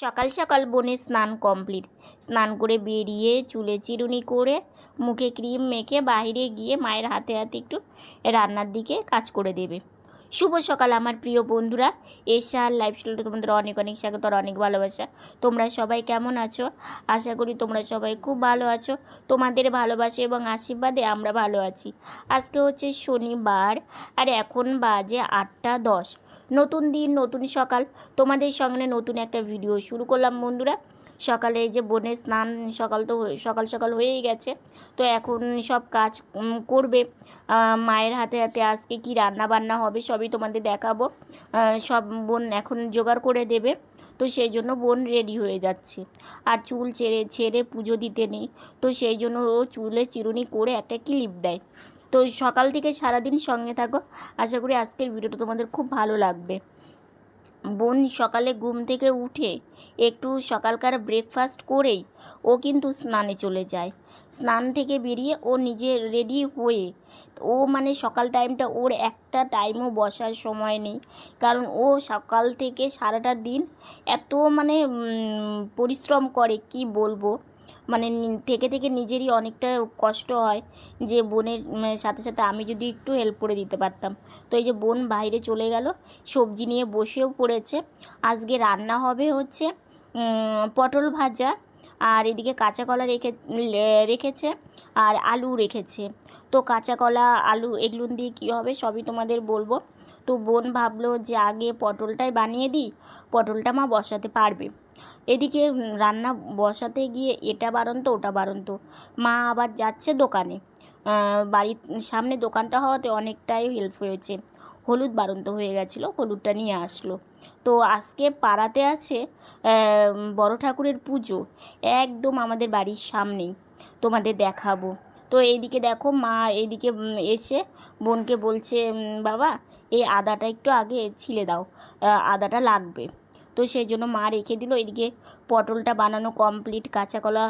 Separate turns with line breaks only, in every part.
সকাল সকাল বনে স্নান কমপ্লিট। স্নান করে বেরিয়ে চুলে চিরুনি করে মুখে ক্রিম মেখে বাইরে গিয়ে মায়ের হাতে হাতে একটু রান্নার দিকে কাজ করে দেবে। শুভ সকাল আমার প্রিয় বন্ধুরা। এশার লাইফস্টাইলটা তোমাদের অনেক অনেক স্বাগত আর অনেক ভালোবাসা। তোমরা সবাই কেমন আছো? আশা করি তোমরা সবাই খুব ভালো আছো। তোমাদের ভালোবাসা এবং আশীর্বাদে আমরা ভালো আছি। আজকে হচ্ছে শনিবার আর এখন বাজে আটটা দশ। নতুন দিন, নতুন সকাল। তোমাদের সঙ্গে নতুন একটা ভিডিও শুরু করলাম বন্ধুরা। সকালে যে বোনের স্নান, সকাল তো সকাল সকাল হয়েই গেছে। তো এখন সব কাজ করবে। মায়ের হাতে হাতে আজকে কি রান্না বান্না হবে সবই তোমাদের দেখাবো। সব বোন এখন জোগাড় করে দেবে। তো সেই জন্য বোন রেডি হয়ে যাচ্ছে। আর চুল ছেড়ে ছেড়ে পুজো দিতে নেই। তো সেই জন্য ও চুলে চিরুনি করে একটা ক্লিপ দেয়। তো সকাল থেকে সারাদিন সঙ্গে থাকো। আশা করি আজকের ভিডিওটা তোমাদের খুব ভালো লাগবে। বোন সকালে ঘুম থেকে উঠে একটু সকালকার ব্রেকফাস্ট করেই ও কিন্তু স্নানে চলে যায়। স্নান থেকে বেরিয়ে ও নিজে রেডি হয়ে ও মানে সকাল টাইমটা ওর একটা টাইমও বসার সময় নেই। কারণ ও সকাল থেকে সারাটা দিন এত মানে পরিশ্রম করে, কি বলব? মানে থেকে থেকে নিজেরই অনেকটা কষ্ট হয় যে বোনের সাথে সাথে আমি যদি একটু হেল্প করে দিতে পারতাম। তো এই যে বোন বাইরে চলে গেল, সবজি নিয়ে বসেও পড়েছে। আজকে রান্না হবে হচ্ছে পটল ভাজা, আর এদিকে কাঁচা কলা রেখে রেখেছে, আর আলু রেখেছে। তো কাঁচা কলা, আলু এগুলো দিয়ে কী হবে সবই তোমাদের বলব। তো বোন ভাবলো যে আগে পটলটাই বানিয়ে দিই, পটলটা মা বসাতে পারবে। এদিকে রান্না বসাতে গিয়ে এটা বারন্ত ওটা বারন্ত মা আবার যাচ্ছে দোকানে। বাড়ির সামনে দোকানটা হওয়াতে অনেকটাই হেল্প হয়েছে। হলুদ বারন্ত হয়ে গেছিল, হলুদটা নিয়ে আসলো। তো আজকে পাড়াতে আছে বড় ঠাকুরের পুজো। একদম আমাদের বাড়ির সামনেই। তোমাদের দেখাবো। তো এইদিকে দেখো, মা এইদিকে এসে বোনকে বলছে বাবা, এই আদাটা একটু আগে ছিলে দাও। আদাটা লাগবে। তো সেই জন্য মা রেখে দিল। এদিকে পটলটা বানানো কমপ্লিট কাঁচা কলা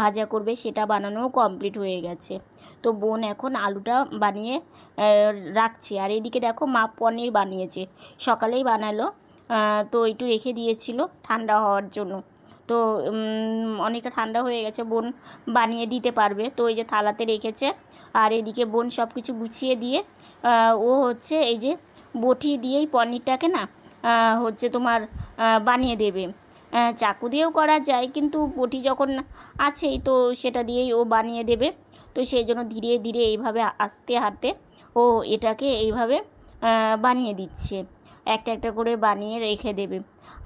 ভাজা করবে, সেটা বানানোও কমপ্লিট হয়ে গেছে। তো বোন এখন আলুটা বানিয়ে রাখছে। আর এদিকে দেখো মা পনির বানিয়েছে। সকালেই বানালো। তো একটু রেখে দিয়েছিল ঠান্ডা হওয়ার জন্য। তো অনেকটা ঠান্ডা হয়ে গেছে, বোন বানিয়ে দিতে পারবে। তো এই যে থালাতে রেখেছে। আর এদিকে বোন সব কিছু গুছিয়ে দিয়ে ও হচ্ছে এই যে বটি দিয়েই পনিরটাকে না হচ্ছে তোমার বানিয়ে দেবে। চাকু দিয়েও করা যায়, কিন্তু বটি যখন আছেই, তো সেটা দিয়েই ও বানিয়ে দেবে। তো সেই জন্য ধীরে ধীরে এইভাবে আস্তে হাতে ও এটাকে এইভাবে বানিয়ে দিচ্ছে। একটা একটা করে বানিয়ে রেখে দেবে।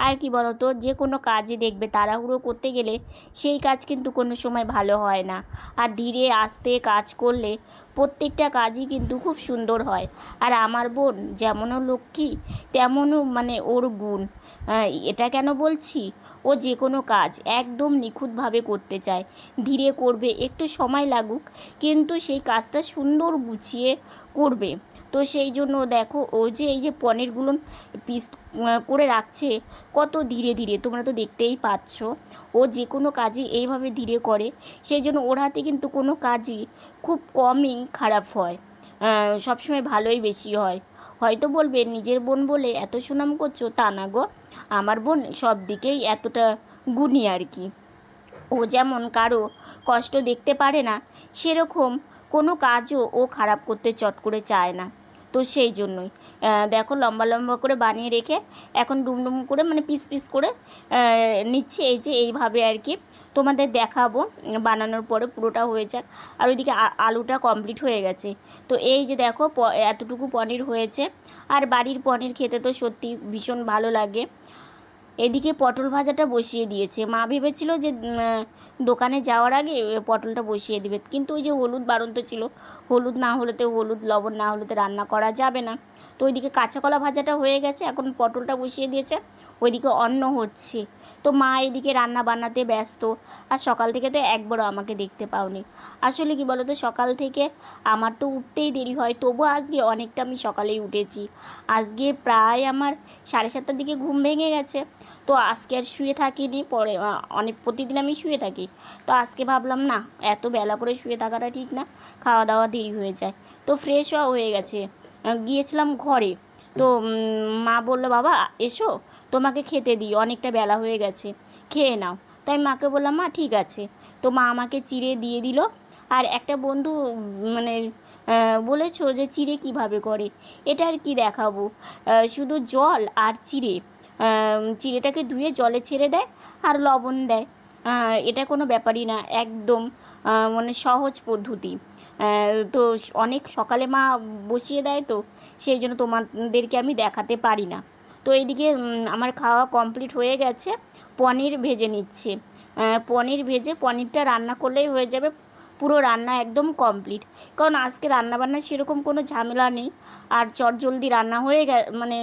আর কি বলতো, যে কোনো কাজে দেখবে, তাড়াহুড়ো করতে গেলে সেই কাজ কিন্তু কোনো সময় ভালো হয় না। আর ধীরে আস্তে কাজ করলে প্রত্যেকটা কাজই কিন্তু খুব সুন্দর হয়। আর আমার বোন যেমনও লক্ষ্মী, তেমনও মানে ওর গুণ। এটা কেন বলছি? ও যে কোনো কাজ একদম নিখুঁতভাবে করতে চায়। ধীরে করবে, একটু সময় লাগুক, কিন্তু সেই কাজটা সুন্দর গুছিয়ে করবে। তো সেই জন্য দেখো, ও যে এই যে পনিরগুলো পিস করে রাখছে, কত ধীরে ধীরে, তোমরা তো দেখতেই পাচ্ছ। ও যে কোনো কাজই এইভাবে ধীরে করে, সেই জন্য ওর হাতে কিন্তু কোনো কাজই খুব কমই খারাপ হয়। সবসময় ভালোই বেশি হয়। হয়তো বলবে, নিজের বোন বলে এত সুনাম করছ, তা না গো। আমার বোন সব দিকেই এতটা গুণী আর কি। ও যেমন কারও কষ্ট দেখতে পারে না, সেরকম কোনো কাজও ও খারাপ করতে চট করে চায় না। তো সেই জন্যই। দেখো লম্বা লম্বা করে বানিয়ে রেখে এখন ডুমডুম করে মানে পিস পিস করে নিচ্ছে। এই যে এইভাবে আর কি তোমাদের দেখাবো, বানানোর পরে পুরোটা হয়ে যাক। আর ওইদিকে আলুটা কমপ্লিট হয়ে গেছে। তো এই যে দেখো এতটুকু পনির হয়েছে। আর বাড়ির পনির খেতে তো সত্যি ভীষণ ভালো লাগে। এদিকে পটল ভাজাটা বসিয়ে দিয়েছে। মা ভেবেছিল যে দোকানে যাওয়ার আগে পটলটা বসিয়ে দেবে। কিন্তু ওই যে হলুদ বারন্ত ছিল, হলুদ না হলেতে হলুদ, লবণ না হলেতে রান্না করা যাবে না। তো ওইদিকে কাঁচা কলা ভাজাটা হয়ে গেছে, এখন পটলটা বসিয়ে দিয়েছে, ওইদিকে অন্ন হচ্ছে। তো মা এদিকে রান্না বান্নাতে ব্যস্ত, আর সকাল থেকে তো একবারও আমাকে দেখতে পাওনি। আসলে কি বলো তো সকাল থেকে আমার তো উঠতেই দেরি হয় তবু আজকে অনেকটা আমি সকালেই উঠেছি। আজকে প্রায় আমার সাড়ে সাতটার দিকে ঘুম ভেঙে গেছে তো আজকে আর শুয়ে থাকিনি, পরে অনেক, প্রতিদিন আমি শুয়ে থাকি। তো আজকে ভাবলাম, না, এত বেলা করে শুয়ে থাকাটা ঠিক না খাওয়া দাওয়া দেরি হয়ে যায়। তো ফ্রেশও হয়ে গেছে। গিয়েছিলাম ঘরে। তো মা বলল, বাবা, এসো, তোমাকে খেতে দিই, অনেকটা বেলা হয়ে গেছে, খেয়ে নাও। তো আমি মাকে বললাম, মা, ঠিক আছে। তো মা আমাকে চিড়ে দিয়ে দিল। আর একটা বন্ধু মানে বলেছ যে, চিড়ে কীভাবে করে? এটা আর কি দেখাবো। শুধু জল আর চিড়ে। চিড়েটাকে ধুয়ে জলে ছেড়ে দেয় আর লবণ দেয়। এটা কোনো ব্যাপারই না, একদম মানে সহজ পদ্ধতি। তো অনেক সকালে মা বসিয়ে দেয় তো, সেই জন্য তোমাদেরকে আমি দেখাতে পারি না। তো এইদিকে আমার খাওয়া কমপ্লিট হয়ে গেছে, পনির ভেজে নিচ্ছে। পনির ভেজে পনিরটা রান্না করলেই হয়ে যাবে, পুরো রান্না একদম কমপ্লিট। কারণ আজকে রান্নাবান্না সেরকম কোনো ঝামেলা নেই, আর চটজলদি রান্না হয়ে গে মানে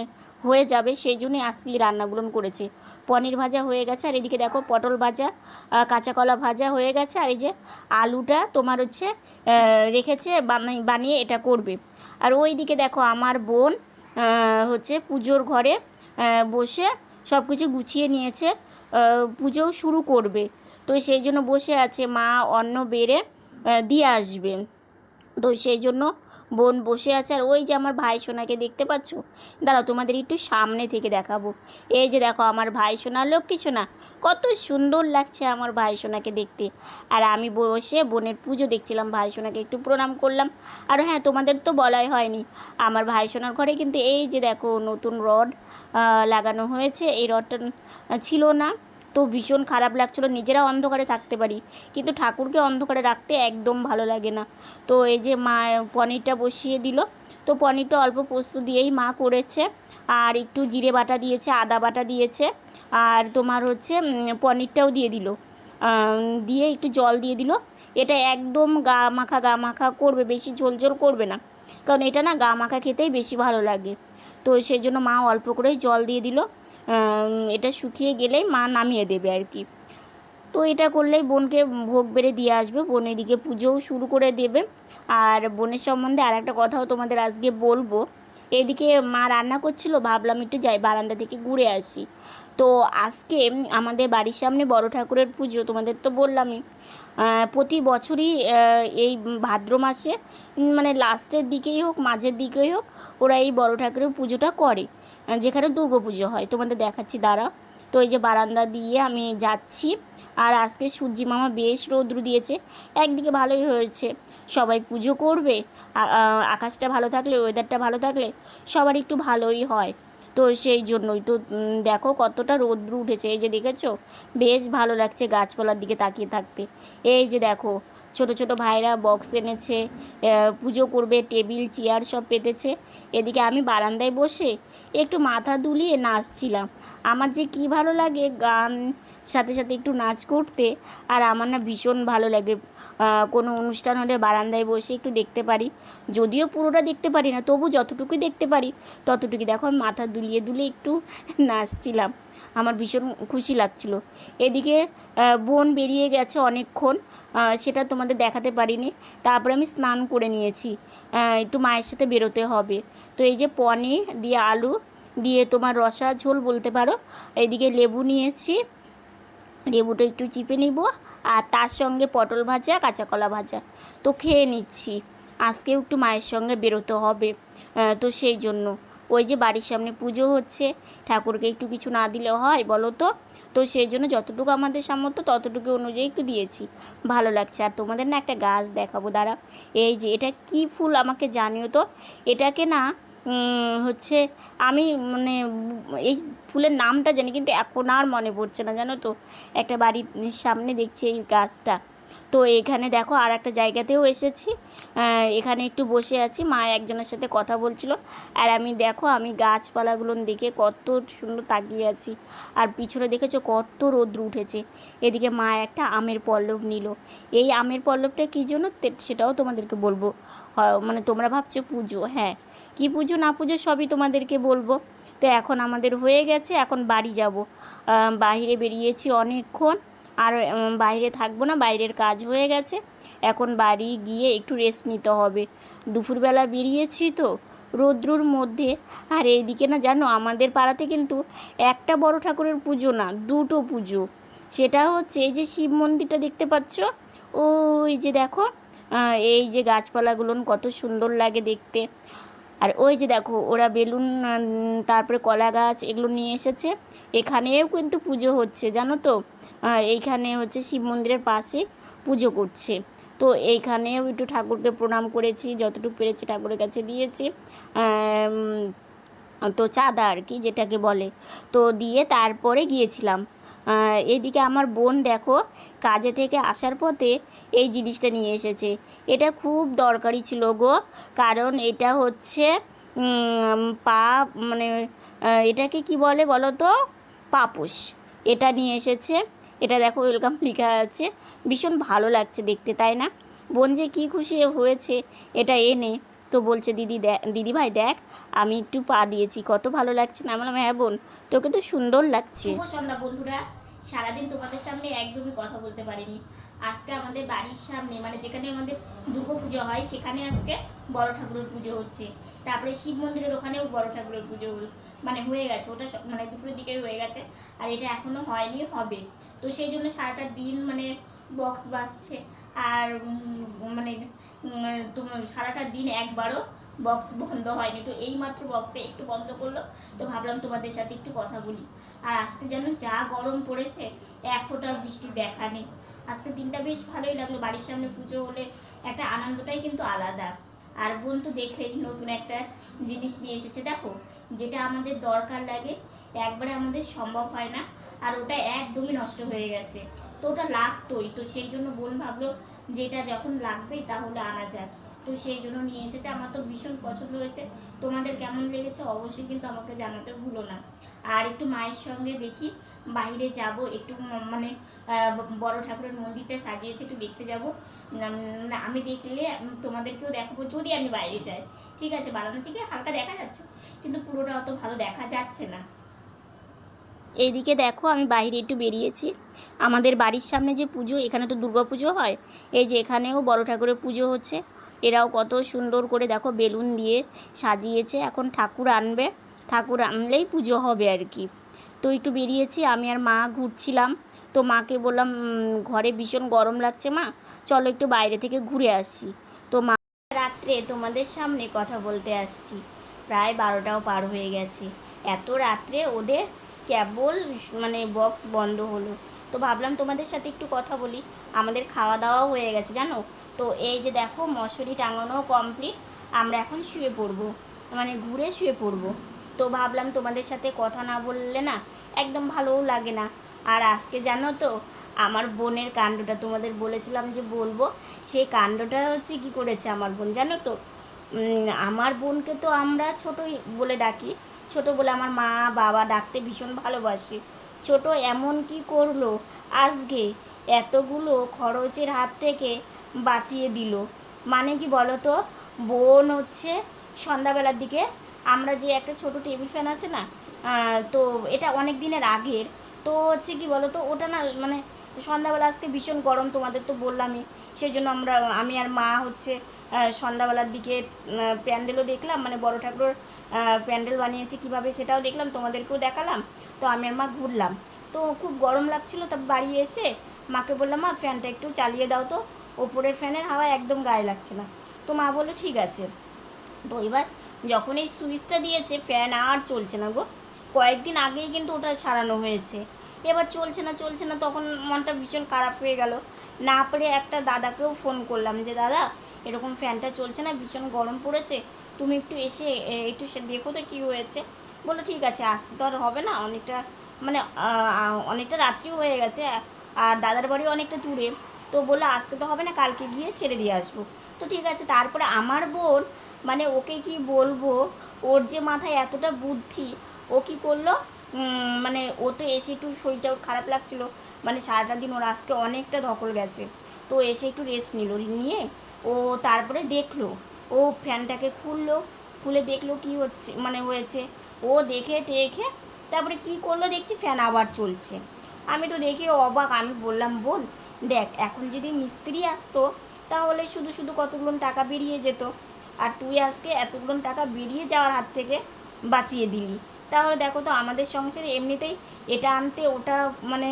হয়ে যাবে, সেই জন্যই আজকে রান্নাগুলো করেছে। পনির ভাজা হয়ে গেছে, আর এদিকে দেখো পটল ভাজা কাঁচা কলা ভাজা হয়ে গেছে, আর এই যে আলুটা তোমার হচ্ছে রেখেছে বানিয়ে এটা করবে। আর ওই দিকে দেখো আমার বোন হচ্ছে পুজোর ঘরে বসে সব কিছু গুছিয়ে নিয়েছে পুজোও শুরু করবে। তো সেই জন্য বসে আছে, মা অন্ন বেড়ে দিয়ে আসবে। তো সেই জন্য বোন বসে আছে আর ওই যে আমার ভাই সোনাকে দেখতে পাচ্ছ? দাঁড়াও, তোমাদের একটু সামনে থেকে দেখাবো। এই যে দেখো, আমার ভাই সোনা, লক্ষ্মী সোনা। কত সুন্দর লাগছে আমার ভাই সোনাকে দেখতে। আর আমি বসে বোনের পুজো দেখছিলাম, ভাই সোনাকে একটু প্রণাম করলাম। আর হ্যাঁ তোমাদের তো বলাই হয়নি, আমার ভাই সোনার ঘরে কিন্তু এই যে দেখো, নতুন রড লাগানো হয়েছে। এই রডটা ছিল না। ভীষণ খারাপ লাগছিল, নিজেরা অন্ধকারে থাকতে পারি। কিন্তু ঠাকুরকে অন্ধকারে রাখতে একদম ভালো লাগে না। তো এই যে মা, পনিরটা বসিয়ে দিল। তো পনিরটা অল্প পোস্ত দিয়েই মা করেছে। আর একটু জিরে বাটা দিয়েছে, আদা বাটা দিয়েছে। আর তোমার হচ্ছে পনিরটাও দিয়ে দিল। দিয়ে একটু জল দিয়ে দিল। এটা একদম গা মাখা গা মাখা করবে, বেশি ঝোল ঝোল করবে না। কারণ এটা না গা মাখা খেতেই বেশি ভালো লাগে। তো সেই জন্য মা অল্প করেই জল দিয়ে দিল। এটা শুকিয়ে গেলেই মা নামিয়ে দেবে আর কি। তো এটা করলেই বোনকে ভোগ বেড়ে দিয়ে আসবে। বোন এদিকে পুজোও শুরু করে দেবে। আর বোনের সম্বন্ধে আর একটা কথাও তোমাদের আজকে বলব। এদিকে মা রান্না করছিল, ভাবলাম একটু যাই বারান্দা থেকে ঘুরে আসি। তো আজকে আমাদের বাড়ির সামনে বড় ঠাকুরের পুজো, তোমাদের তো বললামই। প্রতি বছরই এই ভাদ্র মাসে মানে লাস্টের দিকেই হোক, মাঝের দিকেই হোক, ওরা এই বড় ঠাকুরের পুজোটা করে। যেখানে দুর্গা পুজো হয়। তোমাদের দেখাচ্ছি দাঁড়া তো এই যে বারান্দা দিয়ে আমি যাচ্ছি। আর আজকে সূর্যি মামা বেশ রৌদ্র দিয়েছে। একদিকে ভালোই হয়েছে। সবাই পুজো করবে। আকাশটা ভালো থাকলে ওয়েদারটা ভালো থাকলে সবার একটু ভালোই হয়। তো সেই জন্যই তো দেখো কতটা রৌদ্র উঠেছে। এই যে দেখেছ? বেশ ভালো লাগছে গাছপালার দিকে তাকিয়ে থাকতে। এই যে দেখো ছোট ছোট ভাইরা বক্স এনেছে পুজো করবে টেবিল চেয়ার সব পেতেছে। এদিকে আমি বারান্দায় বসে একটু মাথা দুলিয়ে নাচছিলাম। আমার যে কি ভালো লাগে গান, সাথে সাথে একটু নাচ করতে, আর আমার না ভীষণ ভালো লাগে। কোনো অনুষ্ঠান হলে বারান্দায় বসে একটু দেখতে পারি। যদিও পুরোটা দেখতে পারি না, তবু যতটুকু দেখতে পারি ততটুকু দেখো, আমি মাথা দুলিয়ে দুলিয়ে একটু নাচছিলাম। আমার ভীষণ খুশি লাগছিল। এদিকে বোন বেরিয়ে গেছে অনেকক্ষণ সেটা তোমাদের দেখাতে পারিনি। তারপরে আমি স্নান করে নিয়েছি। একটু মায়ের সাথে বেরোতে হবে। তো এই যে পনির দিয়ে আলু দিয়ে তোমার রসা ঝোল বলতে পারো এইদিকে লেবু নিয়েছি। লেবুটা একটু চিপে নিব। আর তার সঙ্গে পটল ভাজা কাঁচা কলা ভাজা। তো খেয়ে নিচ্ছি। আজকেও একটু মায়ের সঙ্গে বেরোতে হবে তো সেই জন্য। ওই যে বাড়ির সামনে পুজো হচ্ছে, ঠাকুরকে একটু কিছু না দিলে হয়, বলো তো? তো সেই জন্য যতটুকু আমাদের সামর্থ্য, ততটুকু অনুযায়ী একটু দিয়েছি। ভালো লাগছে। আর তোমাদের না একটা গাছ দেখাবো দাঁড়া এই যে এটা কি ফুল আমাকে জানিও তো? এটাকে না হচ্ছে আমি মানে এই ফুলের নামটা জানি, কিন্তু এখন আর মনে পড়ছে না, জানো তো? একটা বাড়ির সামনে দেখছি এই গাছটা। তো এখানে দেখো আর একটা জায়গাতেও এসেছি। এখানে একটু বসে আছি। মা একজনের সাথে কথা বলছিল। আর আমি দেখো, আমি গাছপালাগুলো দেখে কত সুন্দর তাকিয়ে আছি। আর পিছনে দেখেছ কত রোদ্র উঠেছে। এদিকে মা একটা আমের পল্লব নিল। এই আমের পল্লবটা কী জন্য? সেটাও তোমাদেরকে বলব। মানে তোমরা ভাবছ পুজো। হ্যাঁ কি পুজো না পুজো সবই তোমাদেরকে বলব। তো এখন আমাদের হয়ে গেছে। এখন বাড়ি যাব। বাইরে বেরিয়েছি অনেকক্ষণ। আর বাইরে থাকব না, বাইরের কাজ হয়ে গেছে। এখন বাড়ি গিয়ে একটু রেস্ট নিতে হবে। দুপুরবেলা বেরিয়েছি তো, রৌদ্রুর মধ্যে। আর এইদিকে না জানো, আমাদের পাড়াতে কিন্তু একটা বড় ঠাকুরের পুজো না, দুটো পুজো। সেটা হচ্ছে এই যে শিব মন্দিরটা দেখতে পাচ্ছ? ওই যে দেখো এই যে গাছপালাগুলো কত সুন্দর লাগে দেখতে। আর ওই যে দেখো, ওরা বেলুন তারপরে কলা গাছ এগুলো নিয়ে এসেছে। এখানেও কিন্তু পুজো হচ্ছে, জানো তো? এইখানে হচ্ছে শিব মন্দিরের পাশে পুজো করছে। তো এইখানেও একটু ঠাকুরকে প্রণাম করেছি, যতটুকু পেরেছি ঠাকুরের কাছে দিয়েছি। তো চাঁদা আর কি যেটাকে বলে। তো দিয়ে তারপরে গিয়েছিলাম। এদিকে আমার বোন দেখো, কাজে থেকে আসার পথে এই জিনিসটা নিয়ে এসেছে। এটা খুব দরকারি ছিল গো, কারণ এটা হচ্ছে পা মানে এটাকে কি বলে বলো তো? পাপোশ এটা নিয়ে এসেছে। এটা দেখো ওয়েলকাম লেখা আছে। ভীষণ ভালো লাগছে দেখতে, তাই না? বোন যে কী খুশি হয়েছে, এটা এনে তো বলছে, দিদি দেখ দিদি ভাই দেখ, আমি একটু পা দিয়েছি, কত ভালো লাগছে না? বললাম হ্যাঁ বোন, তোকে তো সুন্দর লাগছে। বন্ধুরা, সারাদিন তোমাদের সামনে একদমই কথা বলতে পারিনি। আজকে আমাদের বাড়ির সামনে মানে যেখানে আমাদের দুর্গা পুজো হয়, সেখানে আজকে বড় ঠাকুরের পুজো হচ্ছে। তারপরে শিব মন্দিরের ওখানেও বড় ঠাকুরের পুজো মানে হয়ে গেছে। ওটা মানে দুপুরের দিকে হয়ে গেছে, আর এটা এখনও হয়নি, হবে। তো সেই জন্য সারাটা দিন মানে বক্স বাজছে। আর মানে তোমার সারাটা দিন একবারও বক্স বন্ধ হয়নি। তো এই মাত্র বক্সটা একটু বন্ধ করল। তো ভাবলাম তোমাদের সাথে একটু কথা বলি। আর আজকে যেন যা গরম পড়েছে, এক ফোঁটা বৃষ্টি দেখা নেই। আজকে দিনটা বেশ ভালোই লাগল। বাড়ির সামনে পুজো হলে একটা আনন্দটাই কিন্তু আলাদা। আর বোন তো দেখলেই নতুন একটা জিনিস নিয়ে এসেছে। দেখো, যেটা আমাদের দরকার লাগে, একবারে আমাদের সম্ভব হয় না। আর ওটা একদমই নষ্ট হয়ে গেছে। তো ওটা লাগতোই। তো সেই জন্য বোন ভাবলো, যেটা যখন লাগবে তাহলে আনা যাক। তো সেই জন্য নিয়ে এসেছে। আমার তো ভীষণ পছন্দ হয়েছে। তোমাদের কেমন লেগেছে অবশ্যই কিন্তু আমাকে জানাতে ভুলো না। আর একটু মায়ের সঙ্গে দেখি, বাইরে যাব একটু মানে বড় ঠাকুরের মন্দিরটা সাজিয়েছে, একটু দেখতে যাব। আমি দেখলে তোমাদেরকেও দেখাবো যদি আমি বাইরে যাই। ঠিক আছে বারান্দা থেকে হালকা দেখা যাচ্ছে। কিন্তু পুরোটা অত ভালো দেখা যাচ্ছে না। এইদিকে দেখো, আমি বাইরে একটু বেরিয়েছি। আমাদের বাড়ির সামনে যে পুজো, এখানে তো দুর্গা পুজো হয়। এই যে এখানেও বড় ঠাকুরের পুজো হচ্ছে। এরাও কত সুন্দর করে দেখো বেলুন দিয়ে সাজিয়েছে। এখন ঠাকুর আনবে। ঠাকুর আনলেই পুজো হবে আর কি। তো একটু বেরিয়েছি, আমি আর মা ঘুরছিলাম। তো মাকে বললাম ঘরে ভীষণ গরম লাগছে মা। চলো একটু বাইরে থেকে ঘুরে আসি। তো মা রাত্রে তোমাদের সামনে কথা বলতে আসছি। প্রায় বারোটাও পার হয়ে গেছে। এত রাত্রে ওদের কেবল মানে বক্স বন্ধ হলো। তো ভাবলাম তোমাদের সাথে একটু কথা বলি। আমাদের খাওয়া দাওয়াও হয়ে গেছে, জানো? তো এই যে দেখো মশুরি টাঙানো কমপ্লিট আমরা এখন শুয়ে পড়ব। মানে ঘুরে শুয়ে পড়ব। তো ভাবলাম তোমাদের সাথে কথা না বললে না একদম ভালোও লাগে না। আর আজকে জানো তো, আমার বোনের কাণ্ডটা তোমাদের বলেছিলাম যে বলব সেই কাণ্ডটা হচ্ছে কি করেছে আমার বোন, জানো তো? আমার বোনকে তো আমরা ছোটই বলে ডাকি। ছোট বলে আমার মা, বাবা ডাকতে ভীষণ ভালোবাসে। ছোট এমন কি করল? আজকে এতগুলো খরচের হাত থেকে বাঁচিয়ে দিল। মানে কি বলো তো বোন হচ্ছে সন্ধ্যাবেলার দিকে। আমরা যে একটা ছোট টেবিল ফ্যান আছে না তো এটা অনেক দিনের আগের। তো হচ্ছে কি বলো তো ওটা না মানে সন্ধ্যাবেলা আজকে ভীষণ গরম তোমাদের তো বললামই। সেই জন্য আমরা, আমি আর মা হচ্ছে সন্ধ্যাবেলার দিকে প্যান্ডেলও দেখলাম। মানে বড় ঠাকুর প্যান্ডেল বানিয়েছে কীভাবে সেটাও দেখলাম, তোমাদেরকেও দেখালাম। তো আমি আর মা ঘুরলাম। তো খুব গরম লাগছিল, তা বাড়ি এসে মাকে বললাম, মা, ফ্যানটা একটু চালিয়ে দাও তো। ওপরের ফ্যানের হাওয়া একদম গায়ে লাগছে না। তো মা বলল, ঠিক আছে। তো এবার যখন এই সুইচটা দিয়েছে, ফ্যান আর চলছে না গো। কয়েকদিন আগেই কিন্তু ওটা সারানো হয়েছে। এবার চলছে না চলছে না, তখন মনটা ভীষণ খারাপ হয়ে গেল। না পেরে একটা দাদাকেও ফোন করলাম যে, দাদা, এরকম ফ্যানটা চলছে না, ভীষণ গরম পড়েছে। তুমি একটু এসে একটু দেখো তো কী হয়েছে। বলল, ঠিক আছে আজকে তো আর হবে না, অনেকটা মানে অনেকটা রাত্রিও হয়ে গেছে, আর দাদার বাড়িও অনেকটা দূরে। তো বলল, আজকে তো হবে না, কালকে গিয়ে ছেড়ে দিয়ে আসব। তো ঠিক আছে, তারপরে আমার বোন মানে ওকে কি বলব, ওর যে মাথায় এতটা বুদ্ধি, ও কি করল মানে ও তো এসে একটু শরীরটা ওর খারাপ লাগছিল মানে সারাটা দিন ওর আজকে অনেকটা ধকল গেছে। তো এসে একটু রেস্ট নিল, নিয়ে ও তারপরে দেখল ও ফ্যানটাকে খুললো, খুলে দেখল কি হচ্ছে মানে হয়েছে। ও দেখে টেখে তারপরে কি করল দেখছি ফ্যান আবার চলছে। আমি তো দেখে অবাক, আমি বললাম, বোন, দেখ, এখন যদি মিস্ত্রি আসতো, তাহলে শুধু শুধু কতগুলো টাকা বেরিয়ে যেত। আর তুই আজকে এতগুলো টাকা বেরিয়ে যাওয়ার হাত থেকে বাঁচিয়ে দিলি। তাহলে দেখো তো, আমাদের সংসারে এমনিতেই এটা আনতে ওটা মানে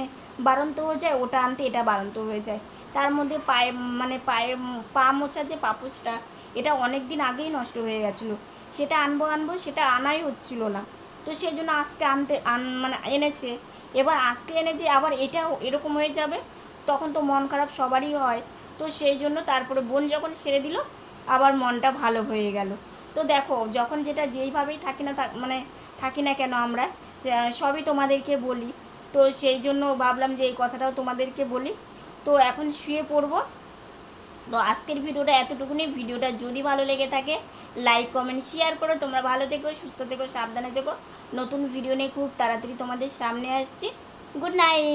বাড়ন্ত হয়ে যায়, ওটা আনতে এটা বাড়ন্ত হয়ে যায়। তার মধ্যে পায়ে মানে পায়ে, পা মোছা যে পাপোশটা এটা অনেক দিন আগেই নষ্ট হয়ে গেছিল। সেটা আনব আনব, সেটা আনাই হচ্ছিল না। তো সেই জন্য আজকে আনতে, আন মানে এনেছে। এবার আজকে এনেছে, আবার এটাও এরকম হয়ে যাবে, তখন তো মন খারাপ সবারই হয়। তো সেই জন্য তারপরে বোন যখন ছেড়ে দিল, আবার মনটা ভালো হয়ে গেল। তো দেখো, যখন যেটা যেইভাবেই থাকি না মানে থাকি না কেন আমরা সবই তোমাদেরকে বলি। তো সেই জন্য ভাবলাম যে এই কথাটাও তোমাদেরকে বলি। তো এখন শুয়ে পড়ব তো আজকের ভিডিওটা এতটুকুনি। ভিডিওটা যদি ভালো লেগে থাকে লাইক কমেন্ট শেয়ার করো। তোমরা ভালো থেকো, সুস্থ থেকো, সাবধানে থেকো। নতুন ভিডিও নিয়ে খুব তাড়াতাড়ি তোমাদের সামনে আসছি। Good night